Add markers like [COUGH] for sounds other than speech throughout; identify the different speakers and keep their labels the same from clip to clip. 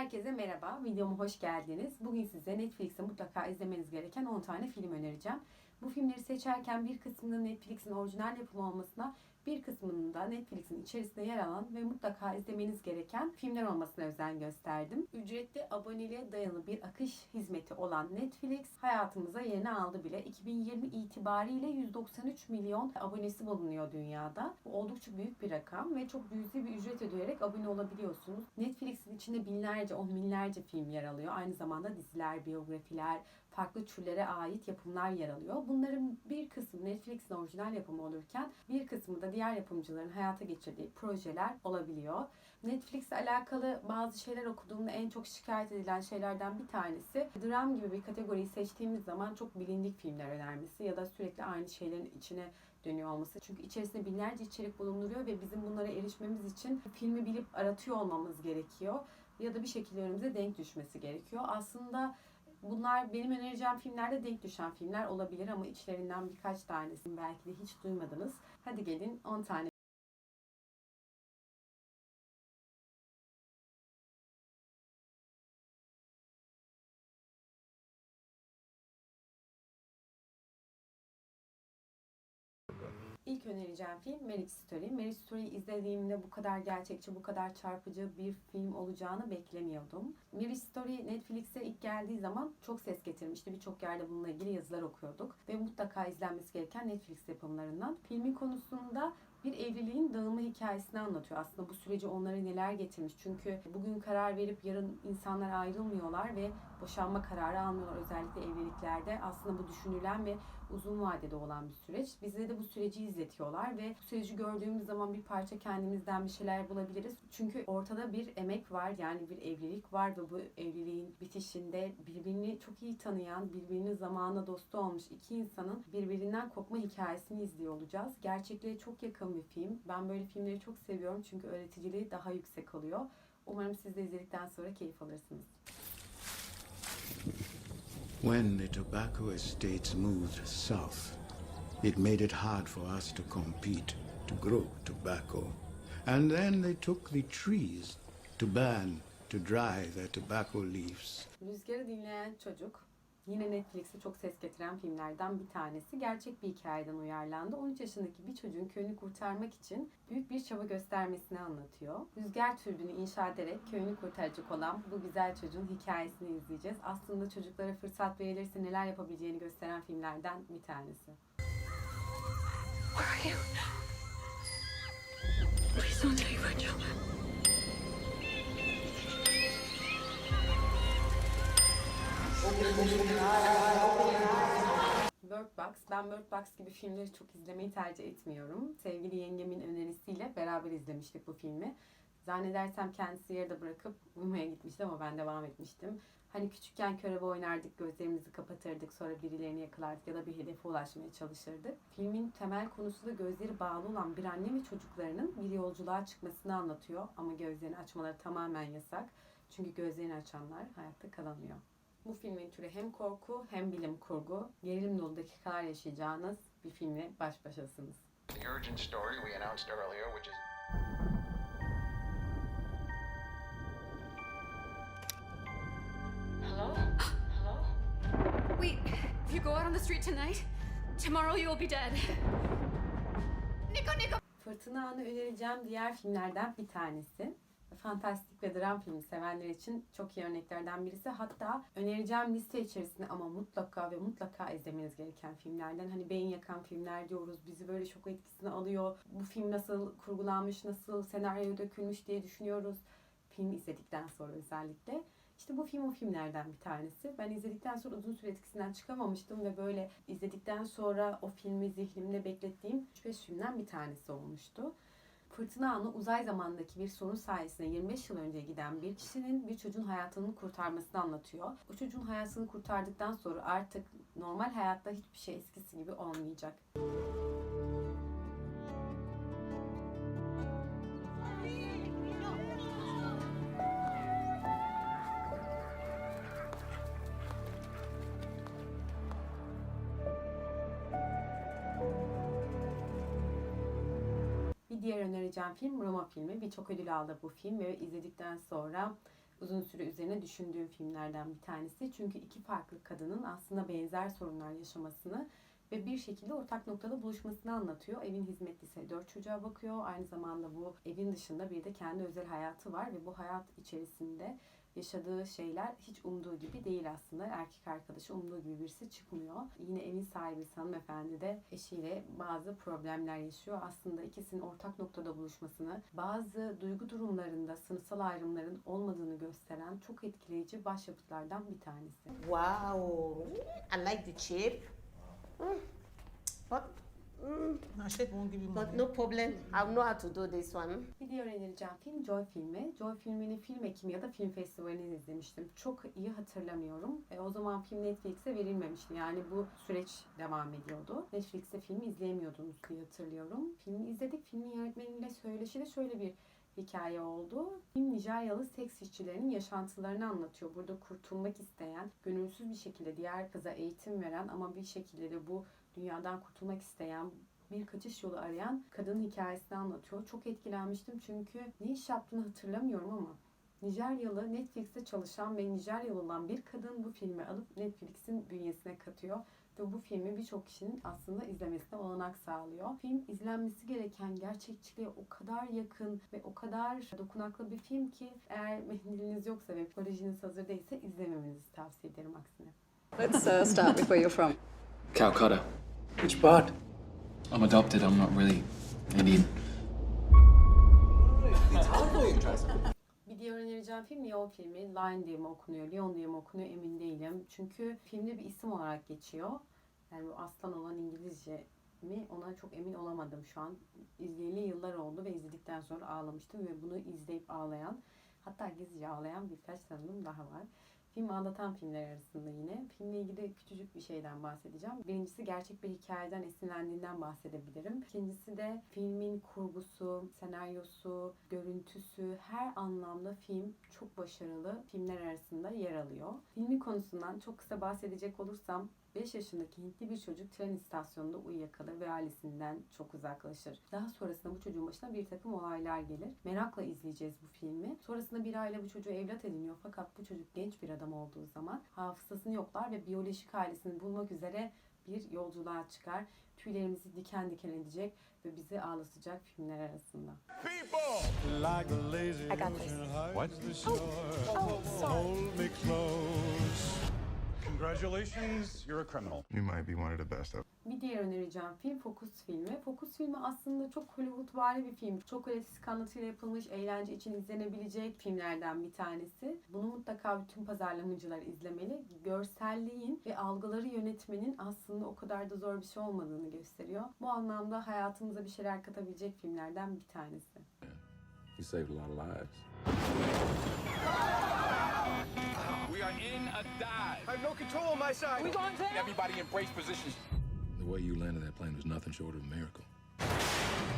Speaker 1: Herkese merhaba, videoma hoş geldiniz. Bugün size Netflix'te mutlaka izlemeniz gereken 10 tane film önereceğim. Bu filmleri seçerken bir kısmının Netflix'in orijinal yapımı olmasına, bir kısmının da Netflix'in içerisinde yer alan ve mutlaka izlemeniz gereken filmler olmasına özen gösterdim. Ücretli aboneliğe dayalı bir akış hizmeti olan Netflix hayatımıza yerini aldı bile. 2020 itibariyle 193 milyon abonesi bulunuyor dünyada. Bu oldukça büyük bir rakam ve çok cüzi bir ücret ödeyerek abone olabiliyorsunuz. Netflix'in içinde binlerce, on binlerce film yer alıyor. Aynı zamanda diziler, biyografiler, farklı türlere ait yapımlar yer alıyor. Bunların bir kısmı Netflix'in orijinal yapımı olurken bir kısmı da diğer yapımcıların hayata geçirdiği projeler olabiliyor. Netflix'le alakalı bazı şeyler okuduğumda en çok şikayet edilen şeylerden bir tanesi dram gibi bir kategoriyi seçtiğimiz zaman çok bilindik filmler önermesi ya da sürekli aynı şeylerin içine dönüyor olması. Çünkü içerisinde binlerce içerik bulunduruyor ve bizim bunlara erişmemiz için filmi bilip aratıyor olmamız gerekiyor. Ya da bir şekilde önümüze denk düşmesi gerekiyor. Aslında Bunlar benim önereceğim filmlerde denk düşen filmler olabilir ama içlerinden birkaç tanesini belki de hiç duymadınız. Hadi gelin 10 tane İlk önereceğim film Marriage Story. Marriage Story'yi izlediğimde bu kadar gerçekçi, bu kadar çarpıcı bir film olacağını beklemiyordum. Marriage Story Netflix'e ilk geldiği zaman çok ses getirmişti. Birçok yerde bununla ilgili yazılar okuyorduk. Ve mutlaka izlenmesi gereken Netflix yapımlarından. Filmin konusunda bir evliliğin dağılma hikayesini anlatıyor. Aslında bu süreci onlara neler getirmiş. Çünkü bugün karar verip yarın insanlar ayrılmıyorlar ve boşanma kararı almıyorlar. Özellikle evliliklerde aslında bu düşünülen ve uzun vadede olan bir süreç. Bize de bu süreci izletiyorlar ve bu süreci gördüğümüz zaman bir parça kendimizden bir şeyler bulabiliriz. Çünkü ortada bir emek var yani bir evlilik var ve bu evliliğin bitişinde birbirini çok iyi tanıyan, birbirinin zamanla dostu olmuş iki insanın birbirinden kopma hikayesini izliyor olacağız. Gerçekliğe çok yakın bir film. Ben böyle filmleri çok seviyorum çünkü öğreticiliği daha yüksek oluyor. Umarım siz de izledikten sonra keyif alırsınız.
Speaker 2: When the tobacco estates moved south, it made it hard for us to compete, to grow tobacco. And then they took the trees to burn, to dry their tobacco leaves.
Speaker 1: Rüzgarı dinleyen çocuk yine Netflix'e çok ses getiren filmlerden bir tanesi. Gerçek bir hikayeden uyarlandı. 13 yaşındaki bir çocuğun köyünü kurtarmak için büyük bir çaba göstermesini anlatıyor. Rüzgar türbünü inşa ederek köyünü kurtaracak olan bu güzel çocuğun hikayesini izleyeceğiz. Aslında çocuklara fırsat verilirse neler yapabileceğini gösteren filmlerden bir tanesi.
Speaker 3: Where are you? Please don't take my children.
Speaker 1: Bird Box. Ben Bird Box gibi filmleri çok izlemeyi tercih etmiyorum. Sevgili yengemin önerisiyle beraber izlemiştik bu filmi. Zannedersem kendisi yarıda bırakıp uyumaya gitmişti ama ben devam etmiştim. Hani küçükken körebe oynardık, gözlerimizi kapatırdık, sonra birilerini yakalardık ya da bir hedefe ulaşmaya çalışırdık. Filmin temel konusu da gözleri bağlı olan bir anne ve çocuklarının bir yolculuğa çıkmasını anlatıyor. Ama gözlerini açmaları tamamen yasak. Çünkü gözlerini açanlar hayatta kalamıyor. Bu filmin türü hem korku hem bilim kurgu. Gerilim dolu dakikalar yaşayacağınız bir filmle baş başasınız.
Speaker 4: The urgent story we announced earlier, which is
Speaker 3: Hello? [GASPS] Hello? Wait, if you go out on the street tonight, tomorrow you'll be dead. Nico, Nico!
Speaker 1: Fırtına Anı önereceğim diğer filmlerden bir tanesi. Fantastik ve dram filmi sevenler için çok iyi örneklerden birisi. Hatta önereceğim liste içerisinde ama mutlaka ve mutlaka izlemeniz gereken filmlerden. Hani beyin yakan filmler diyoruz. Bizi böyle şok etkisine alıyor. Bu film nasıl kurgulanmış, nasıl senaryo dökülmüş diye düşünüyoruz. Film izledikten sonra özellikle. İşte bu film o filmlerden bir tanesi. Ben izledikten sonra uzun süre etkisinden çıkamamıştım ve böyle izledikten sonra o filmi zihnimde beklettiğim 3-5 filmden bir tanesi olmuştu. Fırtına Anı uzay zamandaki bir sorun sayesinde 25 yıl önce giden bir kişinin bir çocuğun hayatını kurtarmasını anlatıyor. O çocuğun hayatını kurtardıktan sonra artık normal hayatta hiçbir şey eskisi gibi olmayacak. Diğer önereceğim film Roma filmi. Birçok ödül aldı bu film ve izledikten sonra uzun süre üzerine düşündüğüm filmlerden bir tanesi. Çünkü iki farklı kadının aslında benzer sorunlar yaşamasını ve bir şekilde ortak noktada buluşmasını anlatıyor. Evin hizmetlisi dört çocuğa bakıyor. Aynı zamanda bu evin dışında bir de kendi özel hayatı var ve bu hayat içerisinde yaşadığı şeyler hiç umduğu gibi değil aslında. Erkek arkadaşı umduğu gibi birisi çıkmıyor. Yine evin sahibi hanımefendi de eşiyle bazı problemler yaşıyor. Aslında ikisinin ortak noktada buluşmasını, bazı duygu durumlarında sınıfsal ayrımların olmadığını gösteren çok etkileyici başyapıtlardan bir tanesi.
Speaker 5: Wow, I like the shape. Mm. But, mm,
Speaker 6: won't give you
Speaker 5: but no problem. I know how to do this one.
Speaker 1: Bir diğer önereceğim film Joy filmi. Joy filmini film ekimi ya da film festivalini izlemiştim. Çok iyi hatırlamıyorum. E, o zaman film Netflix'e verilmemişti. Yani bu süreç devam ediyordu. Netflix'te film izleyemiyordunuz diye hatırlıyorum. Filmi izledik. Filmin yönetmeniyle söyleşi de şöyle bir hikaye oldu. Film Nijeryalı seks işçilerinin yaşantılarını anlatıyor. Burada kurtulmak isteyen, gönülsüz bir şekilde diğer kıza eğitim veren ama bir şekilde de bu dünyadan kurtulmak isteyen, bir kaçış yolu arayan kadının hikayesini anlatıyor. Çok etkilenmiştim çünkü ne iş yaptığını hatırlamıyorum ama Nijeryalı Netflix'te çalışan ve Nijeryalı olan bir kadın bu filmi alıp Netflix'in bünyesine katıyor. Ve bu filmi birçok kişinin aslında izlemesine olanak sağlıyor. Film izlenmesi gereken gerçekçiliğe o kadar yakın ve o kadar dokunaklı bir film ki eğer mendiliniz yoksa ve kolejiniz hazır değilse izlememenizi tavsiye ederim aksine.
Speaker 7: Let's uh, start with where you're from.
Speaker 8: Calcutta.
Speaker 9: Which part?
Speaker 8: I'm adopted. I'm not really Indian.
Speaker 1: Bir diğer önereceğim film Lyon filmi. Lion diye mi okunuyor, Lyon diye mi okunuyor emin değilim. Çünkü filmde bir isim olarak geçiyor. Yani bu aslan olan İngilizce mi ona çok emin olamadım şu an. İzleyeli yıllar oldu ve izledikten sonra ağlamıştım ve bunu izleyip ağlayan hatta gizlice ağlayan birkaç tanıdığım daha var. Film ağlatan filmler arasında yine. Filmle ilgili küçücük bir şeyden bahsedeceğim. Birincisi gerçek bir hikayeden esinlendiğinden bahsedebilirim. İkincisi de filmin kurgusu, senaryosu, görüntüsü, her anlamda film çok başarılı filmler arasında yer alıyor. Filmin konusundan çok kısa bahsedecek olursam 5 yaşındaki Hintli bir çocuk tren istasyonunda uyuyakalır ve ailesinden çok uzaklaşır. Daha sonrasında bu çocuğun başına bir takım olaylar gelir. Merakla izleyeceğiz bu filmi. Sonrasında bir aile bu çocuğu evlat ediniyor fakat bu çocuk genç bir adam olduğu zaman hafızasını yoklar ve biyolojik ailesini bulmak üzere bir yolculuğa çıkar. Tüylerimizi diken diken edecek ve bizi ağlatacak filmler arasında.
Speaker 10: I got this.
Speaker 9: What?
Speaker 10: Oh, sorry.
Speaker 9: Congratulations, you're a criminal.
Speaker 10: You might be one of the best of
Speaker 1: Bir diğer önereceğim film Focus filmi. Focus filmi aslında çok Hollywood bir film. Çok klasik anlatıyla yapılmış, eğlence için izlenebilecek filmlerden bir tanesi. Bunu mutlaka bütün pazarlamacılar izlemeli. Görselliğin ve algıları yönetmenin aslında o kadar da zor bir şey olmadığını gösteriyor. Bu anlamda hayatımıza bir şeyler katabilecek filmlerden bir tanesi.
Speaker 9: You saved a lot of lives.
Speaker 4: We are dive.
Speaker 9: I have no control on my side.
Speaker 4: We going down? Everybody embrace positions.
Speaker 8: The way you landed that plane was nothing short of a miracle.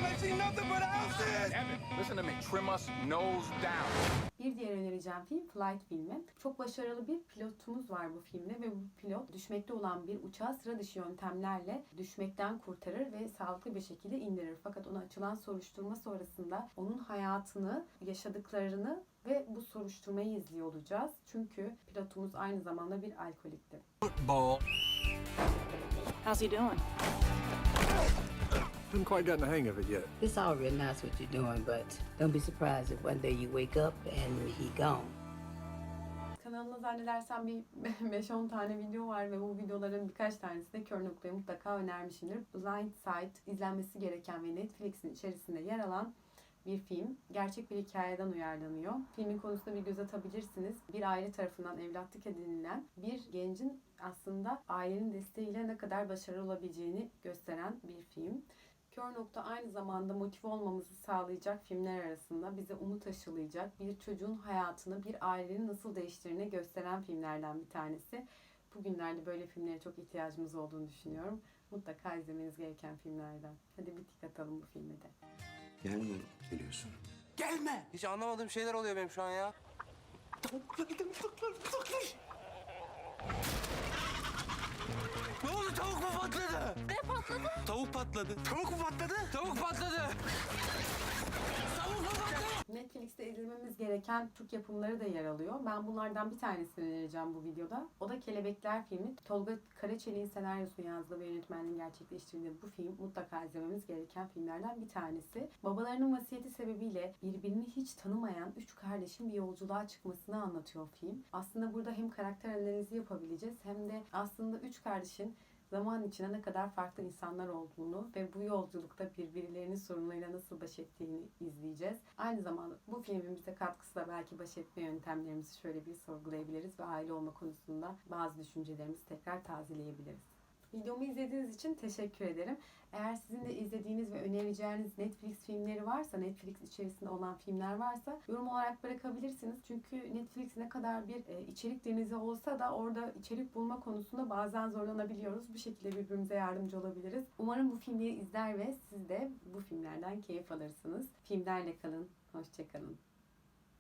Speaker 9: I see nothing but houses.
Speaker 4: Evan, listen to me. Trim us nose down.
Speaker 1: Bir diğer önereceğim film Flight filmi. Çok başarılı bir pilotumuz var bu filmde ve bu pilot düşmekte olan bir uçağı sıra dışı yöntemlerle düşmekten kurtarır ve sağlıklı bir şekilde indirir. Fakat ona açılan soruşturma sonrasında onun hayatını, yaşadıklarını ve bu soruşturmayı izliyor olacağız. Çünkü pilotumuz aynı zamanda bir alkolikti.
Speaker 7: How's he doing?
Speaker 9: Haven't quite gotten the hang of it yet.
Speaker 11: It's already nice what you're doing, but don't be surprised if one day you wake up and he gone.
Speaker 1: Kanalımda zannedersem bir [LAUGHS] 5-10 tane video var ve bu videoların birkaç tanesinde kör noktayı mutlaka önermişimdir. Blind Side izlenmesi gereken ve Netflix'in içerisinde yer alan bir film. Gerçek bir hikayeden uyarlanıyor. Filmin konusuna bir göz atabilirsiniz. Bir aile tarafından evlatlık edinilen bir gencin aslında ailenin desteğiyle ne kadar başarılı olabileceğini gösteren bir film. Kör nokta aynı zamanda motive olmamızı sağlayacak filmler arasında bize umut aşılayacak bir çocuğun hayatını, bir ailenin nasıl değiştirdiğini gösteren filmlerden bir tanesi. Bugünlerde böyle filmlere çok ihtiyacımız olduğunu düşünüyorum. Mutlaka izlemeniz gereken filmlerden. Hadi bir tik atalım bu filme de.
Speaker 2: Yani geliyorsun.
Speaker 6: Gelme. Hiç anlamadığım şeyler oluyor benim şu an ya. Ne oldu? Tavuk mu patladı? Ne patladı? Tavuk patladı. Tavuk mu patladı? Tavuk patladı. Tavuk mu patladı?
Speaker 1: Netflix'te izlememiz gereken Türk yapımları da yer alıyor. Ben bunlardan bir tanesini önereceğim bu videoda. O da Kelebekler filmi. Tolga Karaçelik'in senaryosunu yazdığı ve yönetmenliğini gerçekleştirdiği bu film mutlaka izlememiz gereken filmlerden bir tanesi. Babalarının vasiyeti sebebiyle birbirini hiç tanımayan üç kardeşin bir yolculuğa çıkmasını anlatıyor film. Aslında burada hem karakter analizi yapabileceğiz hem de aslında üç kardeşin zaman içinde ne kadar farklı insanlar olduğunu ve bu yolculukta birbirlerinin sorunlarıyla nasıl baş ettiğini izleyeceğiz. Aynı zamanda bu filmin bize katkısı da belki baş etme yöntemlerimizi şöyle bir sorgulayabiliriz ve aile olma konusunda bazı düşüncelerimizi tekrar tazeleyebiliriz. Videomu izlediğiniz için teşekkür ederim. Eğer sizin de izlediğiniz ve önereceğiniz Netflix filmleri varsa, Netflix içerisinde olan filmler varsa yorum olarak bırakabilirsiniz. Çünkü Netflix ne kadar bir e, içerik denizi olsa da orada içerik bulma konusunda bazen zorlanabiliyoruz. Bu şekilde birbirimize yardımcı olabiliriz. Umarım bu filmleri izler ve siz de bu filmlerden keyif alırsınız. Filmlerle kalın. Hoşçakalın.